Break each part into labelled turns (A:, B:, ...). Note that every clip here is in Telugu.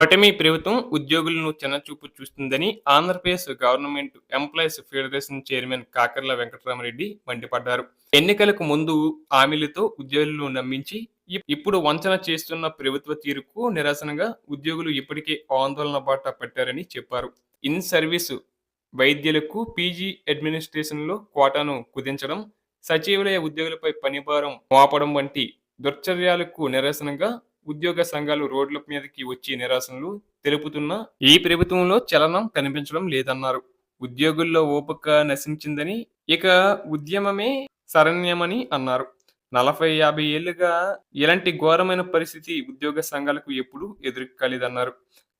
A: కూటమి ప్రభుత్వం ఉద్యోగులను చిన్నచూపు చూస్తుందని Andhra Pradesh government employees federation chairman Kakarla Venkatarama Reddy మండిపడ్డారు. ఎన్నికలకు ముందు హామీలతో ఉద్యోగులను నమ్మించి ఇప్పుడు వంచన చేస్తున్న ప్రభుత్వ తీరుకు నిరసనగా ఉద్యోగులు ఇప్పటికే ఆందోళన బాట పట్టారని చెప్పారు. ఇన్ సర్వీస్ వైద్యులకు పీజీ అడ్మినిస్ట్రేషన్లో కోటాను కుదించడం సచివాలయ ఉద్యోగులపై పనిభారం మోపడం వంటి దుర్చర్యాలకు నిరసనగా ఉద్యోగ సంఘాలు రోడ్ల మీదకి వచ్చి నిరాశనలు తెలుపుతున్నా ఈ ప్రభుత్వంలో చలనం కనిపించడం లేదన్నారు. ఉద్యోగుల్లో ఓపిక నశించిందని ఇక ఉద్యమమే శరణ్యమని అన్నారు. నలభై యాభై ఏళ్ళుగా ఇలాంటి ఘోరమైన పరిస్థితి ఉద్యోగ సంఘాలకు ఎప్పుడూ ఎదుర్కాలేదన్నారు.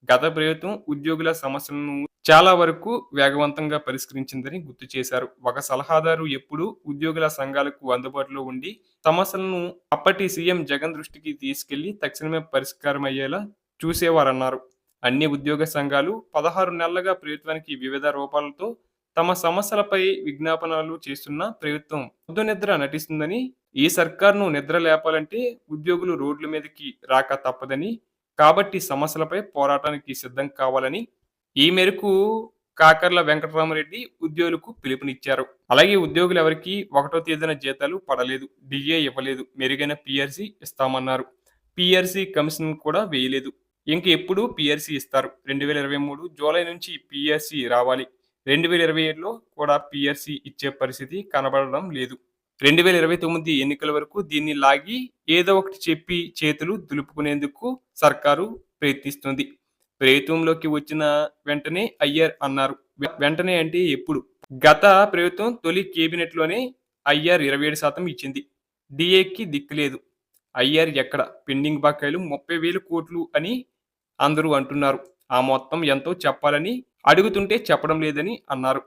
A: గత ప్రభుత్వం ఉద్యోగుల సమస్యలను చాలా వరకు వేగవంతంగా పరిష్కరించిందని గుర్తు చేశారు. ఒక సలహాదారు ఎప్పుడూ ఉద్యోగుల సంఘాలకు అందుబాటులో ఉండి సమస్యలను అప్పటి సీఎం జగన్ దృష్టికి తీసుకెళ్ళి తక్షణమే పరిష్కారం అయ్యేలా చూసేవారన్నారు. అన్ని ఉద్యోగ సంఘాలు పదహారు నెలలుగా ప్రభుత్వానికి వివిధ రూపాలతో తమ సమస్యలపై విజ్ఞాపనలు చేస్తున్న ప్రభుత్వం పొద్దు నిద్ర నటిస్తుందని ఈ సర్కార్ను నిద్ర లేపాలంటే ఉద్యోగులు రోడ్ల మీదకి రాక తప్పదని కాబట్టి సమస్యలపై పోరాటానికి సిద్ధం కావాలని ఈ మేరకు కాకర్ల వెంకటరామరెడ్డి ఉద్యోగులకు పిలుపునిచ్చారు. అలాగే ఉద్యోగులు ఎవరికి ఒకటో తేదీన జీతాలు పడలేదు డిఏ ఇవ్వలేదు మెరుగైన పిఆర్సీ ఇస్తామన్నారు. పిఆర్సీ కమిషన్ కూడా వేయలేదు. ఇంక ఎప్పుడు పిఆర్సీ ఇస్తారు. రెండు వేల ఇరవై మూడు జూలై నుంచి పిఆర్సీ రావాలి. రెండు వేల ఇరవై ఏడులో కూడా పిఆర్సీ ఇచ్చే పరిస్థితి కనబడడం లేదు. రెండు వేల ఇరవై తొమ్మిది ఎన్నికల వరకు దీన్ని లాగి ఏదో ఒకటి చెప్పి చేతులు దులుపుకునేందుకు సర్కారు ప్రయత్నిస్తుంది. ప్రభుత్వంలోకి వచ్చిన వెంటనే అయ్యర్ అన్నారు. వెంటనే అంటే ఎప్పుడు? గత ప్రభుత్వం తొలి కేబినెట్లోనే ఐఆర్ ఇరవై ఏడు శాతం ఇచ్చింది. డిఏకి దిక్కులేదు ఐఆర్ ఎక్కడ? పెండింగ్ బకాయిలు ముప్పై వేలు కోట్లు అని అందరూ అంటున్నారు. ఆ మొత్తం ఎంతో చెప్పాలని అడుగుతుంటే చెప్పడం లేదని అన్నారు.